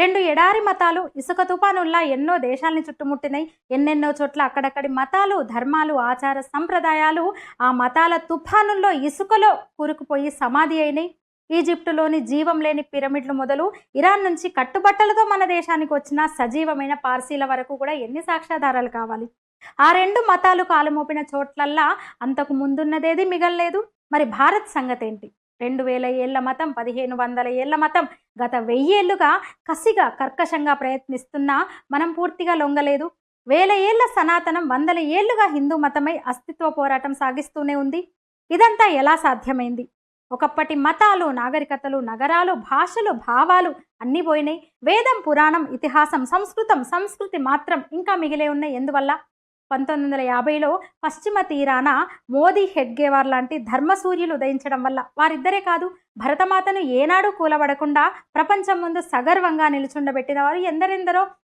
రెండు ఎడారి మతాలు ఇసుక తుపానుల్లా ఎన్నో దేశాల్ని చుట్టుముట్టినాయి ఎన్నెన్నో చోట్ల అక్కడక్కడి మతాలు ధర్మాలు ఆచార సంప్రదాయాలు ఆ మతాల తుఫానుల్లో ఇసుకలో కూరుకుపోయి సమాధి అయినాయి ఈజిప్టులోని జీవం లేని పిరమిడ్లు మొదలు ఇరాన్ నుంచి కట్టుబట్టలతో మన దేశానికి వచ్చిన సజీవమైన పార్సీల వరకు కూడా ఎన్ని సాక్ష్యాధారాలు కావాలి? ఆ రెండు మతాలు కాలుమోపిన చోట్లల్లా అంతకు ముందున్నదేది మిగల్లేదు. మరి భారత్ సంగతేంటి? రెండు వేల ఏళ్ళ మతం పదిహేను వందల ఏళ్ళ మతం. గత వెయ్యేళ్ళుగా కసిగా కర్కశంగా ప్రయత్నిస్తున్నా మనం పూర్తిగా లొంగలేదు. వేల ఏళ్ళ సనాతనం వందల ఏళ్ళుగా హిందూ మతమై అస్తిత్వ పోరాటం సాగిస్తూనే ఉంది. ఇదంతా ఎలా సాధ్యమైంది? ఒకప్పటి మతాలు నాగరికతలు నగరాలు భాషలు భావాలు అన్నీ పోయినాయి. వేదం పురాణం ఇతిహాసం సంస్కృతం సంస్కృతి మాత్రం ఇంకా మిగిలే ఉన్నాయి. ఎందువల్ల? పంతొమ్మిది వందల యాభైలో పశ్చిమ తీరాన మోదీ హెడ్గేవార్ లాంటి ధర్మసూర్యులు ఉదయించడం వల్ల వారిద్దరే కాదు భరతమాతను ఏనాడు కూలబడకుండా ప్రపంచం ముందు సగర్వంగా నిలుచుండబెట్టిన వారు ఎందరెందరో